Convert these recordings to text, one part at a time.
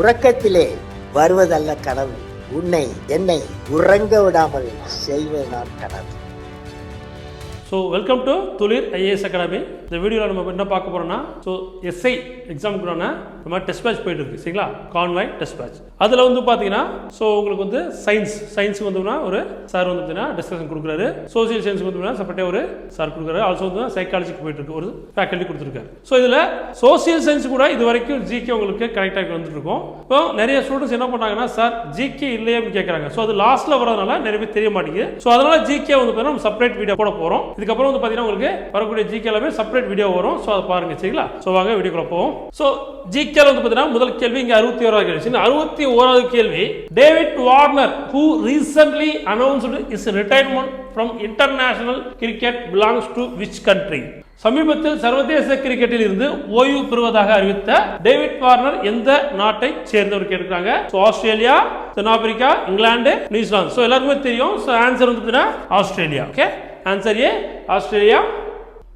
உறக்கத்திலே வருவதல்ல கனவு. உன்னை என்னை உறங்க விடாமல் செய்வதுதான் கனவு. So welcome to Thulir IAS academy இந்த வீடியோவில் நம்ம என்ன பார்க்க போகிறோம்னா ஸோ எஸ்ஐ எக்ஸாமுக்குறான நம்ம டெஸ்ட் பேட்ச் போயிட்டு இருக்கு. சரிங்களா? கான்வாய் டெஸ்ட் பேட்ச் அதில் வந்து பார்த்தீங்கன்னா ஸோ உங்களுக்கு வந்து சயின்ஸ் சயின்ஸுக்கு வந்தோம்னா ஒரு சார் வந்து பார்த்தீங்கன்னா டிஸ்கஷன் கொடுக்குறாரு. சோசியல் சயின்ஸுக்கு வந்து செப்பரேட்டாக ஒரு சார் கொடுக்குறாரு. ஆல்சோ வந்து சைக்காலஜிக்கு போயிட்டு இருக்கு. ஒரு ஃபேக்கல்ட்டி கொடுத்துருக்காரு. ஸோ இதில் சோசியல் சயின்ஸ் கூட இது வரைக்கும் ஜிகே உங்களுக்கு கரெக்டாக ஆகி வந்துருக்கும் இப்போ நிறைய ஸ்டூடெண்ட்ஸ் என்ன பண்ணாங்கன்னா சார் ஜிகே இல்லையே அப்படின்னு கேட்குறாங்க ஸோ அது லாஸ்ட்டில் வரதுனால நிறைய பேர் தெரிய மாட்டேங்குது. ஸோ அதனால ஜிகே வந்து பார்த்தீங்கன்னா நம்ம செப்பரேட் வீடியோ போட போகிறோம் இதுக்கப்புறம் வந்து பார்த்தீங்கன்னா உங்களுக்கு வரக்கூடிய ஜிகே எல்லாமே செப்பரேட் வீடியோ வரும். ஸோ அதை பாருங்க சரிங்களா? ஸோ வாங்க வீடியோக்குள்ள போவோம். ஸோ ஜிகேல வந்து பார்த்தீங்கன்னா முதல் கேள்வி இங்கே அறுபத்தி ஓராவது கேள்வி. அறுபத்தி ஓராவது கேள்வி. David Warner who recently announced is retirement from international cricket belongs to which country சமீபத்தில் சர்வதேச கிரிக்கெட்டில் இருந்து ஓய்வு பெறுவதாக அறிவித்த டேவிட் வார்னர் எந்த நாட்டை சேர்ந்தவர் கேட்கிறாங்க ஸோ ஆஸ்திரேலியா தென்னாப்பிரிக்கா இங்கிலாந்து நியூசிலாந்து. ஸோ எல்லாருக்குமே தெரியும். ஸோ ஆன்சர் வந்து பார்த்தீங்கன்னா Australia. Okay answer A Australia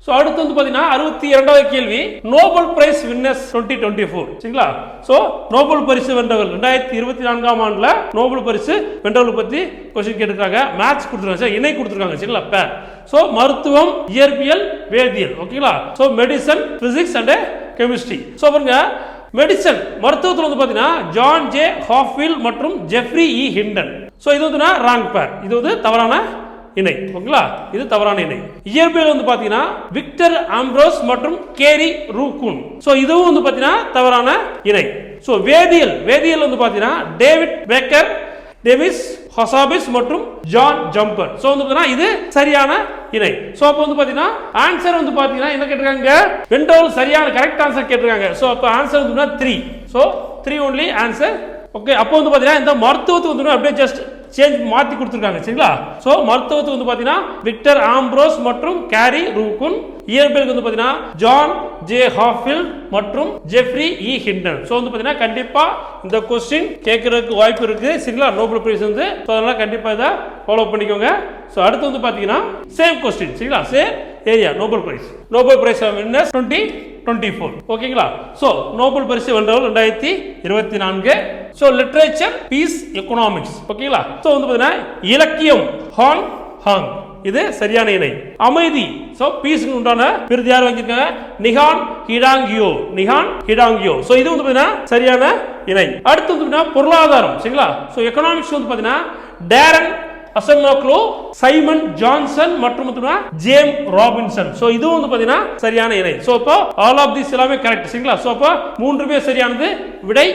so அடுத்து வந்து பார்த்தீங்கன்னா அறுபத்தி இரண்டாவது கேள்வி. Nobel prize winners twenty twenty four சரிங்களா? ஸோ நோபல் பரிசு வென்றவர்கள் ரெண்டாயிரத்தி இருபத்தி நான்காம் ஆண்டில் நோபல் பரிசு வென்றவர்கள் பற்றி கொஸ்டின் கேட்டிருக்காங்க. மேத்ஸ் கொடுத்துருக்காங்க. சார் இணை கொடுத்துருக்காங்க. சரிங்களா? பேர் ஸோ மருத்துவம் இயற்பியல் வேதியியல். ஓகேங்களா? So medicine physics and chemistry so பாருங்க. மெடிசன் மருத்துவத்தில் வந்து பார்த்தீங்கன்னா ஜான் ஜே ஹாஃபில் மற்றும் ஜெஃப்ரி இ ஹிண்டன் ஸோ இது வந்து ராங் பேர் இது வந்து தவறான இணை. ஓகேங்களா? இது தவறான இணை. இயற்பியல் வந்து பாத்தீங்கன்னா விக்டர் ஆம்ப்ரோஸ் மற்றும் கேரி ரூகுன். சோ இதுவும் வந்து பாத்தீங்கன்னா தவறான இணை. சோ வேதியியல். வேதியியல் வந்து பாத்தீங்கன்னா டேவிட் பேக்கர் டேவிஸ் ஹொசாபிஸ் மற்றும் ஜான் ஜம்பர். சோ வந்து பாத்தீங்கன்னா இது சரியான இணை. சோ அப்போ வந்து பாத்தீங்கன்னா ஆன்சர் வந்து பாத்தீங்கன்னா என்ன கேட்டிருக்காங்க? வெண்டோல் சரியான கரெக்ட் ஆன்சர் கேட்டிருக்காங்க. சோ அப்போ ஆன்சர் வந்து three so three only answer okay அப்போ வந்து பாத்தீங்கன்னா இந்த மருத்துவத்துக்கு வந்து அப்படியே ஜஸ்ட் சேஞ்ச் மாற்றி கொடுத்துருக்காங்க சரிங்களா? ஸோ மருத்துவத்துக்கு வந்து பார்த்தீங்கன்னா விக்டர் ஆம்ப்ரோஸ் மற்றும் கேரி ரூகுன். இயற்பியலுக்கு வந்து பார்த்தீங்கன்னா ஜான் ஜே ஹாஃபில் மற்றும் ஜெஃப்ரி இ ஹிண்டன். ஸோ வந்து பார்த்தீங்கன்னா கண்டிப்பாக இந்த கொஸ்டின் கேட்கறதுக்கு வாய்ப்பு இருக்குது சரிங்களா? நோபல் பிரைஸ் வந்து. ஸோ அதனால் கண்டிப்பாக இதை ஃபாலோ பண்ணிக்கோங்க. ஸோ அடுத்து வந்து பார்த்தீங்கன்னா சேம் கொஸ்டின் சரிங்களா? Same area Nobel prize Nobel prize winners twenty twenty four ஓகேங்களா ஸோ நோபல் பரிசு வென்றவர் ரெண்டாயிரத்தி இருபத்தி நான்கு. ஸோ லிட்ரேச்சர் பீஸ் எக்கனாமிக்ஸ் ஓகேங்களா ஸோ வந்து பார்த்தீங்கன்னா இலக்கியம் ஹாங் ஹாங் இது சரியான இணை. அமைதி. ஸோ பீஸுக்கு உண்டான விருது யார் வாங்கியிருக்காங்க? நிகான் ஹிடாங்கியோ நிகான் ஹிடாங்கியோ ஸோ இது வந்து பார்த்தீங்கன்னா சரியான இணை. அடுத்து வந்து பார்த்தீங்கன்னா பொருளாதாரம். சரிங்களா? ஸோ எக்கனாமிக்ஸ் வந்து பார்த்தீங்கன்னா டேரன் அசங்கோக்லோ சைமன் ஜான்சன் மற்றும் ஜேம் ராபின்சன். சோ இதுவும் வந்து பாத்தீங்கன்னா சரியான இணை. சோ இப்போ ஆல் ஆஃப் திஸ் எல்லாமே கரெக்ட் சரிங்களா? சோ அப்போ மூன்றுமே சரியானது. விடை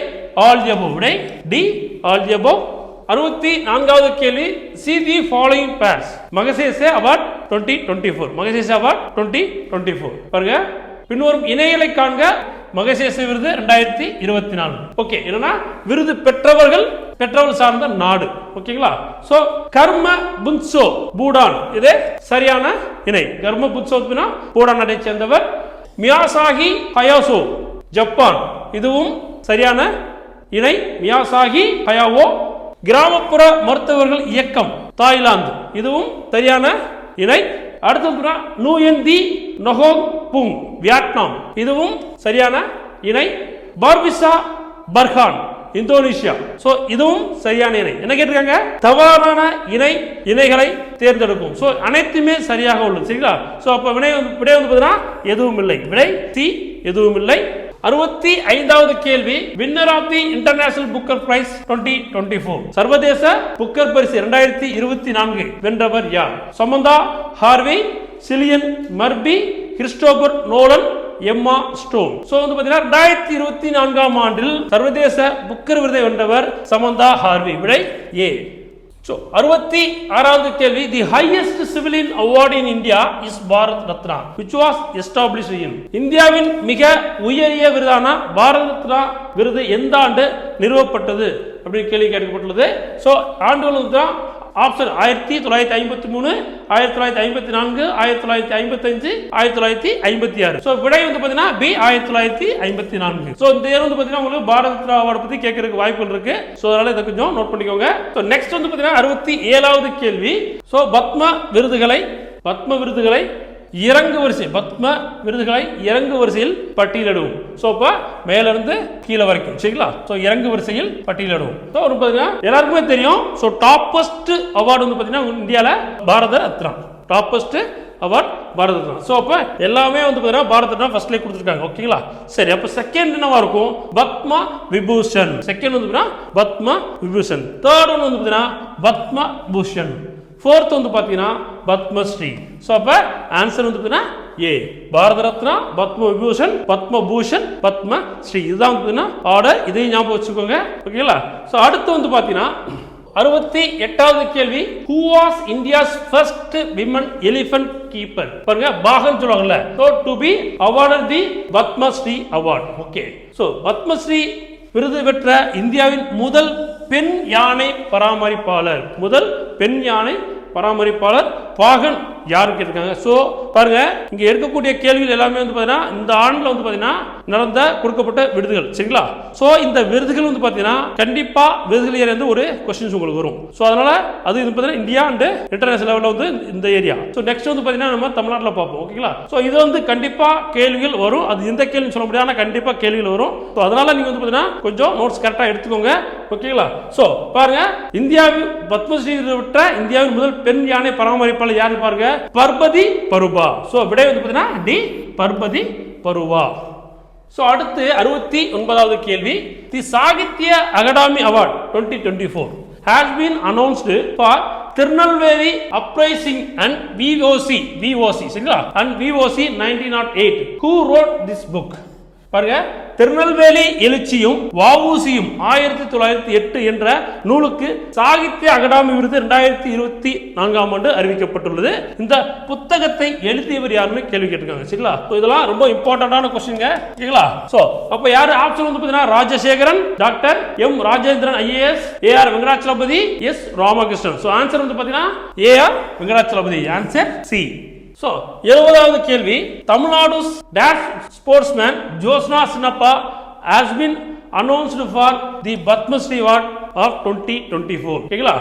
ஆல் ஜபோ விடை டி ஆல் ஜபோ அறுபத்தி நான்காவது கேள்வி see the following pairs Magsaysay award twenty twenty four Magsaysay award twenty twenty four பாருங்க பின்வரும் இணையலை காண்க. மகசேச விருது ரெண்டாயிரத்தி இருபத்தி நாலு ஓகே என்னன்னா விருது பெற்றவர்கள் பெற்றவர்கள் சார்ந்த நாடு. ஓகேங்களா சோ கர்ம புன்சோ பூடான். இது சரியான இணை. கர்ம புன்சோ பூடான் நாட்டை சேர்ந்தவர் மியாசாகி ஹயாசோ ஜப்பான். இதுவும் சரியான இணை. மியாசாகி ஹயாவோ கிராமப்புற மருத்துவர்கள் இயக்கம் தாய்லாந்து. இதுவும் சரியான இணை. அடுத்தது நூயந்தி நொஹோங் புங் வியட்நாம். இதுவும் சரியான இணை. பார்பிசா பர்ஹான் இந்தோனேஷியா. சோ இதுவும் சரியான இணை. என்ன கேட்டிருக்காங்க? தவறான இணை இணைகளை தேர்ந்தெடுக்கும். சோ அனைத்துமே சரியாக உள்ளது சரிங்களா? சோ அப்ப வினை வந்து- விடை வந்து பார்த்தீங்கன்னா எதுவும் இல்லை. விடை சி எதுவும் இல்லை. அறுபத்தி ஐந்தாவது கேள்வி winner of the international Booker prize twenty twenty four சர்வதேச புக்கர் பரிசு இரண்டாயிரத்தி இருபத்தி நான்கு வென்றவர் யார்? Samantha Harvey Cillian Murphy Christopher Nolan Emma Stone. So வந்து பாத்தீங்கன்னா ரெண்டாயிரத்தி இருபத்தி நான்காம் ஆண்டில் சர்வதேச புக்கர் விருதை வென்றவர் சமந்தா ஹார்வி. விடை ஏ ஸோ அறுபத்தி ஆறாவது கேள்வி the highest civilian award in India is Bharat Ratna which was establish in இந்தியாவின் மிக உயரிய விருதான பாரத் ரத்னா விருது எந்த ஆண்டு நிறுவப்பட்டது? அப்படின்னு கேள்வி கேட்கப்பட்டுள்ளது. ஸோ ஆண்டுகள் தான் ஆப்ஷன் ஆயிரத்தி தொள்ளாயிரத்தி ஐம்பத்தி மூணு ஆயிரத்தி தொள்ளாயிரத்தி ஐம்பத்தி நான்கு ஆயிரத்தி தொள்ளாயிரத்தி ஐம்பத்தஞ்சு ஆயிரத்தி தொள்ளாயிரத்தி ஐம்பத்தி ஆறு. ஸோ விடை வந்து பார்த்தீங்கன்னா பி ஆயிரத்தி தொள்ளாயிரத்தி ஐம்பத்தி நான்கு. ஸோ இந்த இயர் வந்து பார்த்தீங்கன்னா உங்களுக்கு பாரத் ரத்னா அவார்டு பற்றி கேட்கறதுக்கு வாய்ப்புகள் இருக்கு. ஸோ அதனால இதை கொஞ்சம் நோட் பண்ணிக்கோங்க. ஸோ நெக்ஸ்ட் வந்து பார்த்தீங்கன்னா அறுபத்தி ஏழாவது கேள்வி. ஸோ பத்ம விருதுகளை பத்ம விருதுகளை இறங்கு வரிசை பத்ம விருதுகளை இறங்கு வரிசையில் பட்டியலிடுவோம். ஸோ இப்போ மேலிருந்து கீழே வரைக்கும் சரிங்களா? ஸோ இறங்கு வரிசையில் பட்டியலிடுவோம். ஸோ ஒரு பார்த்தீங்கன்னா எல்லாருக்குமே தெரியும். ஸோ டாப்பஸ்ட் அவார்டு வந்து பார்த்தீங்கன்னா இந்தியாவில் Bharat Ratna toppest award Bharat Ratna so அப்போ எல்லாமே வந்து பார்த்தீங்கன்னா பாரத ரத்னா ஃபர்ஸ்ட்லேயே கொடுத்துருக்காங்க. ஓகேங்களா? சரி அப்போ செகண்ட் என்னவா இருக்கும்? பத்மா விபூஷன். செகண்ட் வந்து பார்த்தீங்கன்னா பத்மா விபூஷன். தேர்ட் ஒன்று வந்து பார்த்தீங்கன்னா பத்ம பூஷன். ஃபோர்த் வந்து பார்த்தீங்கன்னா பத்மஸ்ரீ. ஸோ அப்போ ஆன்சர் வந்து பார்த்தீங்கன்னா ஏ பாரத ரத்னா பத்ம விபூஷன் பத்ம பூஷன் பத்ம ஸ்ரீ இதுதான் வந்து பார்த்தீங்கன்னா ஆர்டர் இதையும் ஞாபகம் வச்சுக்கோங்க. ஓகேங்களா ஸோ அடுத்து வந்து பார்த்தீங்கன்னா அறுபத்தி எட்டாவது கேள்வி. Who was India's first women elephant keeper பாருங்க பாகன் சொல்லுவாங்கல்ல. So to be awarded the Padmashri award okay so Padmashri விருது பெற்ற இந்தியாவின் முதல் பெண் யானை பராமரிப்பாளர். முதல் பெண் யானை பராமரிப்பாளர். பாகன் யாரும் கேட்டிருக்காங்க ஸோ பாருங்க இங்கே இருக்கக்கூடிய கேள்விகள் எல்லாமே வந்து பார்த்தீங்கன்னா இந்த ஆண்டில் வந்து பார்த்தீங்கன்னா நடந்த கொடுக்கப்பட்ட விருதுகள் சரிங்களா? ஸோ இந்த விருதுகள் வந்து பார்த்தீங்கன்னா கண்டிப்பா விருதுகள் ஏரியா வந்து ஒரு கொஸ்டின்ஸ் உங்களுக்கு வரும். ஸோ அதனால அது வந்து பார்த்தீங்கன்னா இந்தியா அண்ட் இன்டர்நேஷனல் லெவலில் வந்து இந்த ஏரியா ஸோ நெக்ஸ்ட் வந்து பார்த்தீங்கன்னா நம்ம தமிழ்நாட்டில் பார்ப்போம் ஓகேங்களா ஸோ இது வந்து கண்டிப்பாக கேள்விகள் வரும். அது எந்த கேள்வி சொல்ல முடியாது ஆனால் கண்டிப்பாக கேள்விகள் வரும். ஸோ அதனால நீங்கள் வந்து பார்த்தீங்கன்னா கொஞ்சம் நோட்ஸ் கரெக்டாக எடுத்துக்கோங்க ஓகேங்களா ஸோ பாருங்க இந்தியாவில் பத்மஸ்ரீ விட்ட இந்தியாவின் முதல் பெண் யானை பராமரிப்பாளர் யாருன்னு பாருங்க? பர்பதி பருபா. ஸோ விடை வந்து பார்த்தீங்கன்னா டி பர்பதி பருவா. ஸோ அடுத்து அறுபத்தி ஒன்பதாவது கேள்வி. The Sahitya Akademi award twenty twenty four has been announced for Tirunelveli uprising and VOC VOC சரிங்களா? And VOC nineteen not eight who wrote this book பாருங்க. திருநெல்வேலி எழுச்சியும் வவுசியும் ஆயிரத்தி தொள்ளாயிரத்தி எட்டு என்ற நூலுக்கு சாகித்ய அகாடமி விருது இரண்டாயிரத்தி இருபத்தி நான்காம் ஆண்டு அறிவிக்கப்பட்டுள்ளது. இந்த புத்தகத்தை எழுதியவர் யாருன்னு கேள்வி கேட்டிருக்காங்க சரிங்களா? இதெல்லாம் ரொம்ப இம்பார்ட்டன்டான கொஸ்டின்ங்க சரிங்களா? சோ அப்ப யாரு? ஆப்ஷன் வந்து பாத்தீங்கன்னா Rajasekaran doctor M Rajendran IAS A R Venkatachalapathy S Ramakrishnan. So answer வந்து பாத்தீங்கன்னா A R Venkatachalapathy. Answer C so எழுபதாவது கேள்வி Tamil Nadu dash sportsman Joshna Chinappa has been announced for the Padmashri award of twenty twenty four ஓகேங்களா?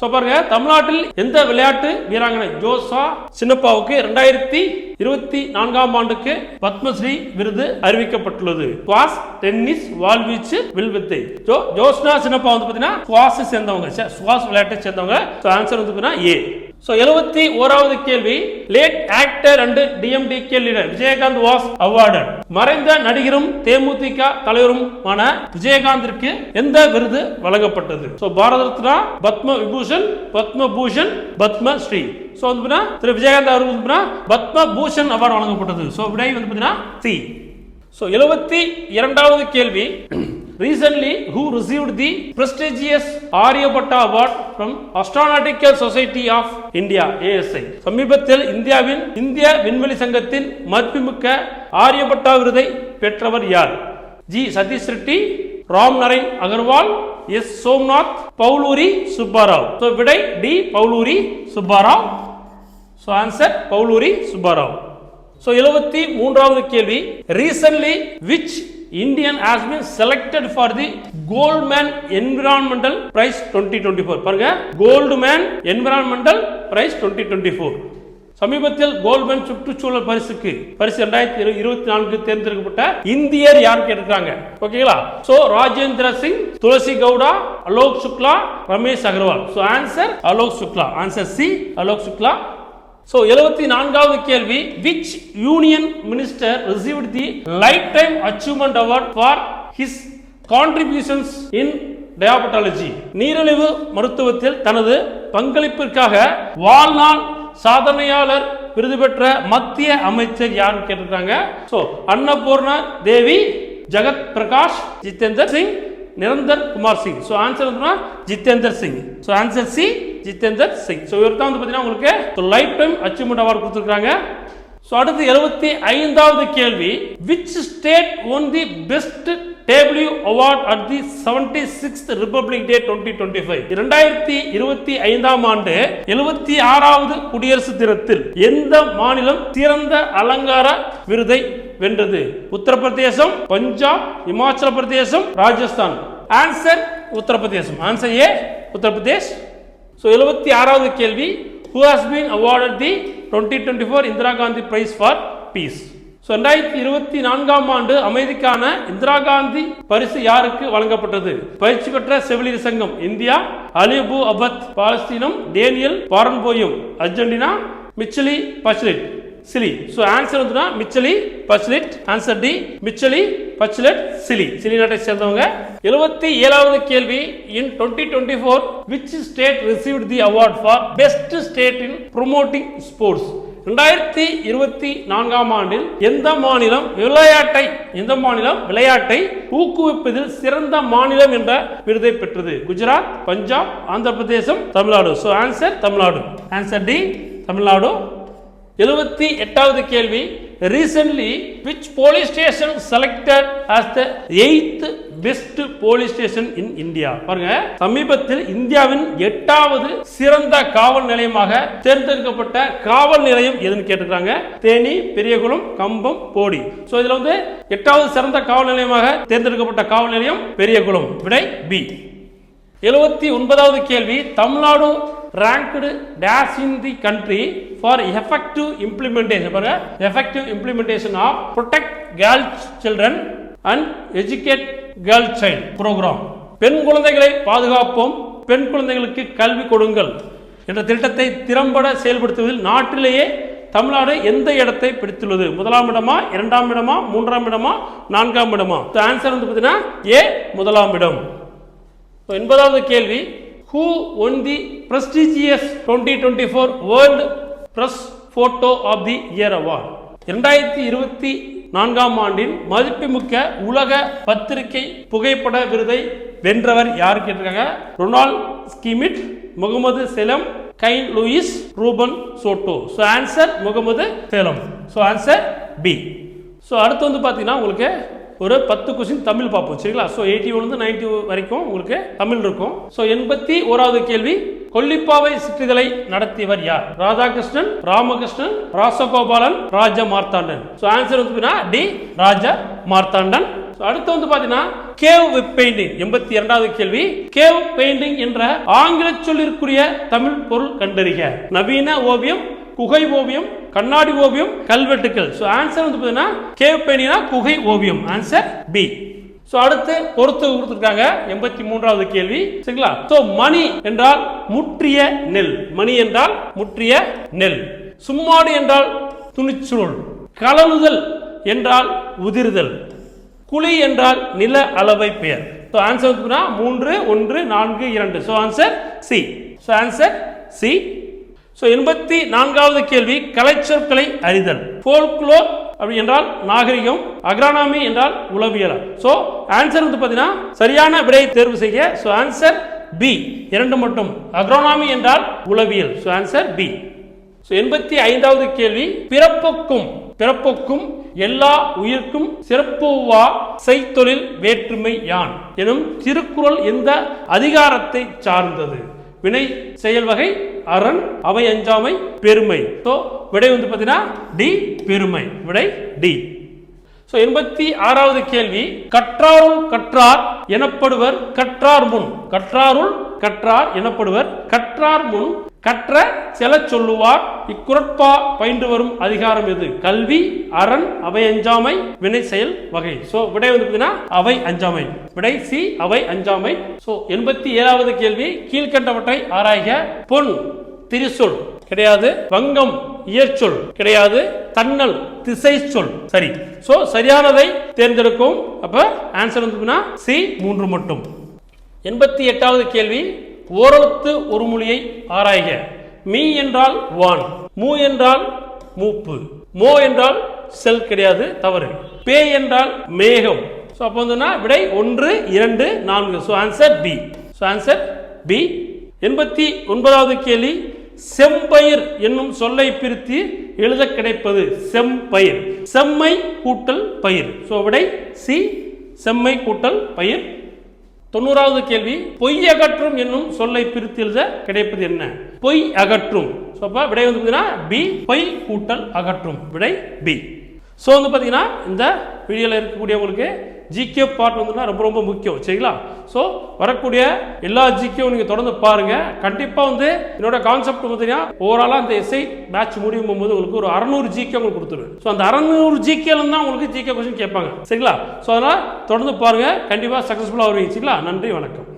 So பாருங்க தமிழ்நாட்டில் எந்த விளையாட்டு வீராங்கனை ஜோசா சின்னப்பாவுக்கு ரெண்டாயிரத்தி இருபத்தி நான்காம் ஆண்டுக்கு பத்மஸ்ரீ விருது அறிவிக்கப்பட்டுள்ளது. குவாஸ் டென்னிஸ் வால்வீச்சு வில்வித்தை. ஜோ ஜோஸ்னா சின்னப்பா வந்து பார்த்தீங்கன்னா குவாஸ் சேர்ந்தவங்க. சே- சுவாஸ் விளையாட்டை சேர்ந்தவங்க. ஸோ ஆன்சர் வந்து பார்த்தீங்கன்னா ஏ ஸோ எழுபத்தி ஓராவது கேள்வி late actor and DMDK leader Vijayakanth was awarded மறைந்த நடிகரும் தேமுதிக தலைவருமான விஜயகாந்திற்கு எந்த விருது வழங்கப்பட்டது? ஸோ பாரத ரத்னா பத்ம விபூஷன் பத்ம பூஷன் பத்ம ஸ்ரீ ஸோ வந்து திரு விஜயகாந்த் அவருக்கு வந்து பார்த்தீங்கன்னா பத்ம பூஷன் அவார்டு வழங்கப்பட்டது. ஸோ விடை வந்து பார்த்தீங்கன்னா சி ஸோ எழுபத்தி இரண்டாவது கேள்வி recently who received the prestigious Aryabhata award from astronautical society of India ASI சமீபத்தில் இந்தியாவின் இந்திய விண்வெளி சங்கத்தின் மதிப்புமிக்க ஆரியபட்டா விருதை பெற்றவர் யார்? G. Satish Reddy Ram Naren Agarwal S. Somnath பவுலூரி Subbarao. So விடை D. பவுலூரி Subbarao. So answer பவுலூரி Subbarao. So எழுபத்தி மூன்றாவது கேள்வி. Recently which Indian has been selected for the Goldman environmental price twenty twenty four பாருங்க. Goldman environmental price twenty twenty four சமீபத்தில் கோல்ட்மேன் சுற்றுச்சூழல் பரிசுக்கு பரிசு ரெண்டாயிரத்தி இருபத்தி நான்கு தேர்ந்தெடுக்கப்பட்ட இந்தியர் யார் கேட்டிருக்காங்க? ஓகேங்களா so Rajendra Singh Tulsi Gowda Alok Shukla Ramesh Agarwal. So answer Alok Shukla. Answer C Alok Shukla so எழுபத்தி நான்காவது கேள்வி which union minister received the life time achievement award for his contributions in diabetology நீரிழிவு மருத்துவத்தில் தனது பங்களிப்பிற்காக வாழ்நாள் சாதனையாளர் விருது பெற்ற மத்திய அமைச்சர் யாருன்னு கேட்டிருக்காங்க. So Annapurna Devi Jagat Prakash Jitender Singh Nirantar Kumar Singh. So answer வந்து Jitender Singh. So answer C Jitender Singh. So இவர் தான் வந்து பார்த்தீங்கன்னா உங்களுக்கு லைஃப் டைம் அச்சீவ்மெண்ட் அவார்டு கொடுத்துருக்காங்க ஸோ அடுத்து எழுபத்தி ஐந்தாவது கேள்வி. Which state won the best tableau award at the seventy sixth republic day twenty twenty five இரண்டாயிரத்தி இருபத்தி ஐந்தாம் ஆண்டு எழுபத்தி ஆறாவது குடியரசு தினத்தில் எந்த மாநிலம் சிறந்த அலங்கார விருதை வென்றது. Uttar Pradesh Punjab Himachal Pradesh Rajasthan. Answer Uttar Pradesh. Answer A Uttar Pradesh. So எழுபத்தி ஆறாவது கேள்வி. Who has been awarded the twenty twenty four Indira Gandhi prize for peace so ரெண்டாயிரத்தி இருபத்தி நான்காம் ஆண்டு அமைதிக்கான இந்திரா காந்தி பரிசு யாருக்கு வழங்கப்பட்டது? பயிற்சி பெற்ற செவிலியர் சங்கம் இந்தியா அலிபு அபத் பாலஸ்தீனம் Daniel Barenboim Argentina Michelle Bachelet Chile so answer வந்துன்னா Michelle Bachelet answer D Michelle Bachelet Chile Chile நாட்டை சேர்ந்தவங்க. எழுபத்தி ஏழாவது கேள்வி in twenty twenty four which state received the award for best state in promoting sports ரெண்டாயிரத்தி இருபத்தி நான்காம் ஆண்டில் எந்த மாநிலம் விளையாட்டை எந்த மாநிலம் விளையாட்டை ஊக்குவிப்பதில் சிறந்த மாநிலம் என்ற விருதை பெற்றது? Gujarat Punjab Andhra Pradesh Tamil Nadu. So answer Tamil Nadu. Answer D Tamil Nadu. எழுபத்தி எட்டாவது கேள்வி. Recently which police station selected as the eighth best police station in India பாருங்க. சமீபத்தில் இந்தியாவின் எட்டாவது சிறந்த காவல் நிலையமாக தேர்ந்தெடுக்கப்பட்ட காவல் நிலையம் எதுன்னு கேட்டுக்கிறாங்க தேனி பெரியகுளம் கம்பம் போடி. ஸோ இதுல வந்து எட்டாவது சிறந்த காவல் நிலையமாக தேர்ந்தெடுக்கப்பட்ட காவல் நிலையம் பெரியகுளம் விடை பி எழுபத்தி ஒன்பதாவது கேள்வி Tamil Nadu ranked dash in the country for effective implementation பாருங்க. Effective implementation of protect girls children and educate girl child program பெண் குழந்தைகளை பாதுகாப்போம். பெண் குழந்தைகளுக்கு கல்வி கொடுங்கள் என்ற திட்டத்தை திறம்பட செயல்படுத்துவதில் நாட்டிலேயே தமிழ்நாடு எந்த இடத்தை பிடித்துள்ளது? முதலாம் இடமா இரண்டாம் இடமா மூன்றாம் இடமா நான்காம் இடமா? ஆன்சர் வந்து பார்த்தீங்கன்னா ஏ முதலாம் இடம். எண்பதாவது கேள்வி. Who won the prestigious twenty twenty four world press photo of the year award இரண்டாயிரத்தி இருபத்தி நான்காம் ஆண்டின் மதிப்புமிக்க உலக பத்திரிகை புகைப்பட விருதை வென்றவர் யார் கேட்டிருக்காங்க? ரொனால்ட் ஸ்கிமிட் முகமது செலம் கைன் Luis Ruben Soto. So answer Mohammed Salem. So answer B so அடுத்து வந்து பார்த்தீங்கன்னா உங்களுக்கு ஒரு பத்து கொஸ்டின் தமிழ் பார்ப்போம். சரிங்களா? ஸோ எயிட்டி ஒன்லேருந்து நைன்டி வரைக்கும் உங்களுக்கு தமிழ் இருக்கும். ஸோ எண்பத்தி ஓராவது கேள்வி. கொல்லிப்பாவை சிற்றிதழை நடத்தியவர் யார்? ராதாகிருஷ்ணன் ராமகிருஷ்ணன் ராசகோபாலன் ராஜ மார்த்தாண்டன் ஸோ ஆன்சர் வந்து பார்த்தீங்கன்னா டி ராஜ மார்த்தாண்டன் அடுத்து வந்து பாத்தீங்கன்னா கேவ் வெப் பெயிண்டிங் எண்பத்தி இரண்டாவது கேள்வி. கேவ் பெயிண்டிங் என்ற ஆங்கில சொல்லிற்குரிய தமிழ் பொருள் கண்டறிக. நவீன ஓவியம் குகை ஓவியம் கண்ணாடி ஓவியம் கல்வெட்டுக்கள். ஸோ ஆன்சர் வந்து பார்த்தீங்கன்னா கேவ் பெயிண்டிங்னா குகை ஓவியம். ஆன்சர் பி ஸோ அடுத்து பொறுத்து கொடுத்துருக்காங்க எண்பத்தி மூன்றாவது கேள்வி. சரிங்களா? ஸோ மணி என்றால் முற்றிய நெல். மணி என்றால் முற்றிய நெல். சும்மாடு என்றால் துணிச்சுருள். கலவுதல் என்றால் உதிர்தல். குழி என்றால் நில அளவை பெயர். ஸோ ஆன்சர் வந்து மூன்று ஒன்று நான்கு இரண்டு. So answer C so answer C so எண்பத்தி நான்காவது கேள்வி கலைச்சொற்களை அறிதல். ஃபோல்க்ளோர் அப்படி என்றால் நாகரிகம் அக்ரானாமி என்றால் உளவியல். ஸோ ஆன்சர் வந்து பார்த்தீங்கன்னா சரியான விடையை தேர்வு செய்ய ஸோ ஆன்சர் பி இரண்டு மட்டும். அக்ரோனாமி என்றால் உளவியல். ஸோ ஆன்சர் பி ஸோ எண்பத்தி ஐந்தாவது கேள்வி பிறப்புக்கும் பிறப்புக்கும் எல்லா உயிர்க்கும் சிறப்புவா செய்தொழில் வேற்றுமை யான்? எனும் திருக்குறள் எந்த அதிகாரத்தை சார்ந்தது? வினை செயல் வகை அரண் அவை அஞ்சாமை பெருமை. ஸோ விடை வந்து பார்த்தீங்கன்னா டி பெருமை. விடை டி. ஸோ எண்பத்தி ஆறாவது கேள்வி கற்றாருள் கற்றார் எனப்படுவர் கற்றார் முன். கற்றாருள் கற்றார் எனப்படுவர். கற்றார் முன் கற்ற செல சொல்லுவார். இக்குரட்பா பயின்று வரும் அதிகாரம் எது? கல்வி அரண் அவை அஞ்சாமை வினை செயல் வகை. ஸோ விடை வந்து பார்த்தீங்கன்னா அவை அஞ்சாமை. விடை சி அவை அஞ்சாமை. ஸோ எண்பத்தி ஏழாவது கேள்வி கீழ்கண்டவற்றை ஆராய்க. பொன் திரிசொல். கிடையாது. வங்கம் இயற்சொல். கிடையாது. தன்னல் திசை சொல் சரி. சோ சரியானதை தேர்ந்தெடுக்கும். அப்ப ஆன்சர் வந்து சி மூன்று மட்டும். எண்பத்தி எட்டாவது கேள்வி ஓரெழுத்து ஒரு மொழியை ஆராய்க. மீ என்றால் வான் மூ என்றால் மூப்பு மோ என்றால் செல் கிடையாது தவறு. பே என்றால் மேகம். ஸோ அப்போ வந்துன்னா விடை ஒன்று இரண்டு நான்கு. So answer B so answer B எண்பத்தி ஒன்பதாவது கேள்வி செம்பயிர் என்னும் சொல்லை பிரித்து எழுத கிடைப்பது செம்பயிர். செம்மை கூட்டல் பயிர். ஸோ விடை சி செம்மை கூட்டல் பயிர். தொண்ணூறாவது கேள்வி பொய் அகற்றும் என்னும் சொல்லை பிரித்தெழுத கிடைப்பது என்ன? பொய் அகற்றும். ஸோ அப்போ விடை வந்து பார்த்தீங்கன்னா பி பொய் கூட்டல் அகற்றும். விடை பி ஸோ வந்து பார்த்தீங்கன்னா இந்த வீடியோவில் இருக்கக்கூடிய உங்களுக்கு ஜிகே பார்ட் வந்துன்னா ரொம்ப ரொம்ப முக்கியம் சரிங்களா? ஸோ வரக்கூடிய எல்லா ஜிகேவும் நீங்கள் தொடர்ந்து பாருங்கள் கண்டிப்பாக வந்து என்னோட கான்செப்ட் பார்த்தீங்கன்னா ஓவராலாக அந்த எஸ்ஐ மேட்ச் முடியும் போது உங்களுக்கு ஒரு அறநூறு ஜிகே உங்களுக்கு கொடுத்துருவேன். ஸோ அந்த அறநூறு ஜிகேல தான் உங்களுக்கு ஜிகே கொஸ்டின் கேட்பாங்க சரிங்களா? ஸோ அதனால் தொடர்ந்து பாருங்கள் கண்டிப்பாக சக்ஸஸ்ஃபுல்லாக வருவீங்க சரிங்களா? நன்றி வணக்கம்.